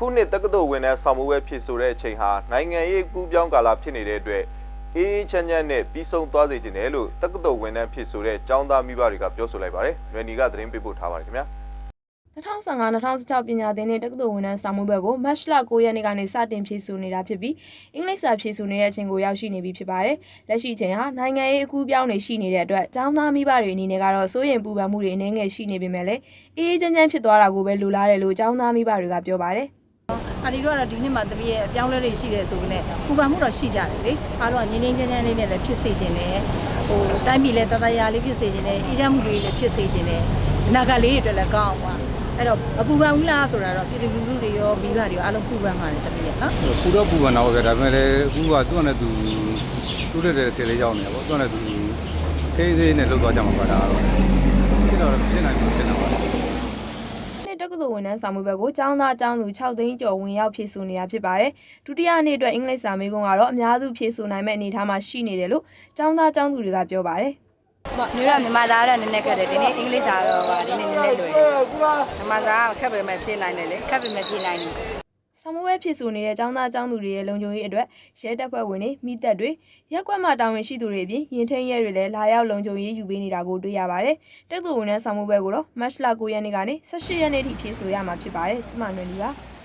အခုနှစ်တက္ကသိုလ်ဝင်တဲ့ဆောင်းမွေးဖြစ်ဆိုတဲ့အချိန်ဟာနိုင်ငံရေးကူးပြောင်းကာလဖြစ်နေတဲ့အတွက်အေးအေးချမ်းချမ်းနဲ့ပြီးဆုံးသွားစေချင်တယ်လို့တက္ကသိုလ်ဝင်တဲ့ဖြစ်ဆိုတဲ့ចောင်းသားမိဘတွေကပြောဆိုလိုက်ပါတယ်။ရွယ်နီကသတင်းပေးပို့ထားပါတယ်ခင်ဗျာ။2015-2016ပညာသင်တဲ့တက္ကသိုလ်ဝန်ထမ်းစာမှုဘက်ကိုမတ်လ9ရက်နေ့ကနေစတင်ဖြည့်ဆို့နေတာဖြစ်ပြီးအင်္ဂလိပ်စာဖြည့်ဆို့နေတဲ့အချိန်ကိုရောက်ရှိနေပြီဖြစ်ပါတယ်။လက်ရှိအချိန်ဟာနိုင်ငံရေးအကူးပြောင်းနေရှိနေတဲ့အတွက်ကျောင်းသားမိဘတွေအနေနဲ့ကတော့စိုးရိမ်ပူပန်မှုတွေအနေငယ်ရှိနေပေမဲ့လည်းအေးအေးချမ်းချမ်းဖြစ်သွားတာကိုပဲလိုလားတယ်လို့ကျောင်းသားမိဘတွေကပြောပါတယ်။ အဒီတို့ကတော့ဒီနှစ်မှာတပည့်ရဲ့အပြောင်းလဲတွေရှိတယ်ဆိုပြီးနဲ့ပူပန်မှုတော့ရှိကြတယ်လေအားတော့ငင်းငင်းချမ်းချမ်းလေးနဲ့လည်းဖြစ်စေခြင်းနဲ့ဟိုတိုင်းပြည်လည်းတတရာလေးဖြစ်စေခြင်းနဲ့အေးချမ်းမှုတွေလည်းဖြစ်စေခြင်းနဲ့အနာဂတ်လေးတွေအတွက်လည်းကောင်းအောင်ပါအဲ့တော့အပူပန်ဘူးလားဆိုတာတော့ပြည်သူလူထုတွေရောမိဘတွေရောအားလုံးပူပန်ပါတယ်တပည့်ရဲ့နော်ပူတော့ပူပန်တော့ပဲဒါပေမဲ့လည်းအခုကသူ့နဲ့သူတူးတဲ့တဲ့ခေတ်လေးရောက်နေတာပေါ့သူ့နဲ့သူခေးသေးနဲ့လှုပ်သွားကြမှာပါဒါကတော့ဖြစ်တော့ဖြစ်နိုင်ဖြစ်နေပါနှစ် တက္ကသိုလ်ဝန်ထမ်းစာမှုဘက်ကိုကျောင်းသားကျောင်းသူ6သိန်းကျော်ဝင်ရောက်ဖြည့်ဆို့နေတာဖြစ်ပါတယ်။ဒုတိယနေ့အတွက်အင်္ဂလိပ်စာမေးခွန်းကတော့အများစုဖြည့်ဆို့နိုင်မဲ့အနေအထားမှာရှိနေတယ်လို့ကျောင်းသားကျောင်းသူတွေကပြောပါတယ်။မနေတော့မြန်မာသားကတော့နည်းနည်းခက်တယ်ဒီနေ့အင်္ဂလိပ်စာတော့ဗာဒီနေ့နည်းနည်းလွယ်တယ်မြန်မာစာကခက်ပေမဲ့ဖြေနိုင်တယ်လေခက်ပေမဲ့ဖြေနိုင်တယ် ဆမဝဲဖြစ်ဆိုနေတဲ့ចောင်းသားចောင်းသူတွေရဲ့လုံခြုံရေးအတွက်ရဲတပ်ဖွဲ့ဝင်တွေမိသက်တွေရက်ကွက်မှတာဝန်ရှိသူတွေအပြင်ရင်ထင်းရဲတွေလည်းလာရောက်လုံခြုံရေးယူပေးနေတာကိုတွေ့ရပါတယ်။တက်သူဝန်ထမ်းဆောင်မှုဘက်ကိုတော့မတ်လ9ရက်နေ့ကနေ18ရက်နေ့ထိဖြည့်ဆိုရမှာဖြစ်ပါတယ်။ကျမနွယ်လီပါ။